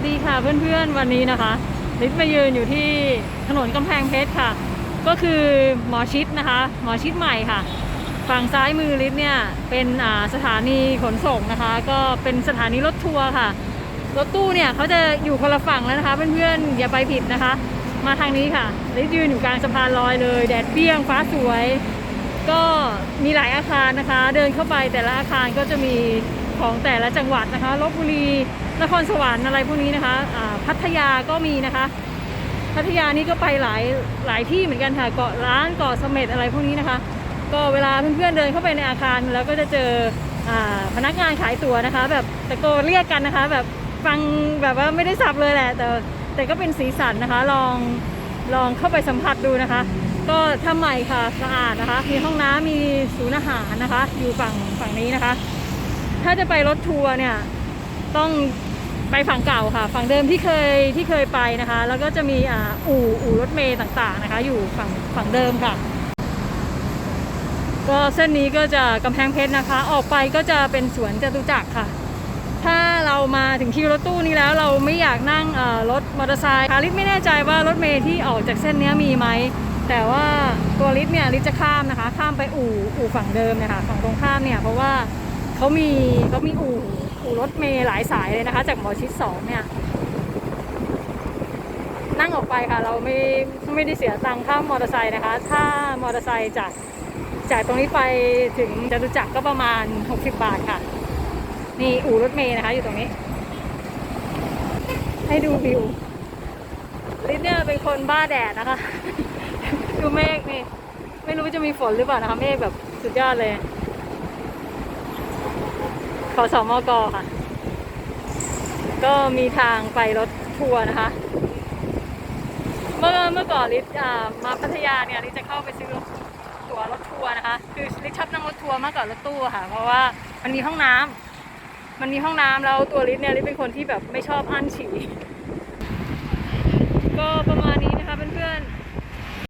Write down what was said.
วัสดีค่ะเพื่อนๆวันนี้นะคะลิศมายืนอยู่ที่ถนนกำแพงเพชรค่ะ ก็คือหมอชิดนะคะ หมอชิดใหม่ค่ะ ฝั่งซ้ายมือลิศเนี่ยเป็นสถานีขนส่งนะคะ ก็เป็นสถานีรถทัวร์ค่ะรถตู้เนี่ยเขาจะอยู่คนละฝั่งแล้วนะคะเพื่อนๆอย่าไปผิดนะคะ มาทางนี้ค่ะลิศยืนอยู่กลางสะพานลอยเลย แดดเปรี้ยงฟ้าสวย ก็มีหลายอาคารนะคะ เดินเข้าไปแต่ละอาคารก็จะมี ของแต่ละจังหวัดนะคะลบบุรีนครสวรรค์อะไรพวกนี้นะคะอ่าพัทยาก็มีนะคะ พัทยานี่ก็ไปหลายหลายที่เหมือนกันค่ะเกาะล้านเกาะเสม็ดอะไรพวกนี้นะคะ ก็เวลาเพื่อนๆเดินเข้าไปในอาคารแล้วก็จะเจออาพนักงานขายตั๋วนะคะ แบบตะโกนเรียกกันนะคะ แบบฟังแบบว่าไม่ได้สับเลยแหละ แต่แต่ก็เป็นสีสันนะคะ ลองลองเข้าไปสัมผัสดูนะคะ ก็ทำใหม่ค่ะสะอาดนะคะ มีห้องน้ำมีศูนย์อาหารนะคะ อยู่ฝั่งฝั่งนี้นะคะ ถ้าจะไปรถทัวร์เนี่ย ต้องไปฝั่งเก่าค่ะ ฝั่งเดิมที่เคยที่เคยไปนะคะ แล้วก็จะมีอ่าอู่อู่รถเมย์ต่างๆนะคะ อยู่ฝั่งฝั่งเดิมค่ะ ก็เส้นนี้ก็จะกำแพงเพชรนะคะ ออกไปก็จะเป็นสวนจตุจักรค่ะ ถ้าเรามาถึงที่รถตู้นี้แล้วเราไม่อยากนั่งรถมอเตอร์ไซค์คลิศไม่แน่ใจว่ารถเมย์ที่ออกจากเส้นนี้มีไหมแต่ว่าตัวลิศเนี่ยลิศจะข้ามนะคะ ข้ามไปอู่อู่ฝั่งเดิมเนี่ยค่ะฝั่งตรงข้ามเนี่ยเพราะว่า เขามีเขามีอู่อู่รถเมย์หลายสายเลยนะคะ จากหมอชิดสองเนี่ย นั่งออกไปค่ะ เราไม่ไม่ได้เสียตังค่ามอเตอร์ไซค์นะคะ ถ้ามอเตอร์ไซค์จากจากตรงนี้ไปถึงจตุจักรก็ประมาณ 60 บาทค่ะ นี่อู่รถเมย์นะคะ อยู่ตรงนี้ ให้ดูวิวลิศเนี่ยเป็นคนบ้าแดดนะคะ ดูเมฆนี่ ไม่รู้จะมีฝนหรือเปล่านะคะ เมฆแบบสุดยอดเลย ขอสอมกค่ะ ก็มีทางไปรถทัวร์นะคะ เมื่อเมื่อก่อนลิศอ่ามาพัทยาเนี่ยลิศจะเข้าไปซื้อรถตั๋วรถทัวร์นะคะ คือลิศชอบนั่งรถทัวร์มากกว่ารถตู้ค่ะ เพราะว่ามันมีห้องน้ำมันมีห้องน้ำแล้วตัวลิศเนี่ยลิศเป็นคนที่แบบไม่ชอบอั้นฉี่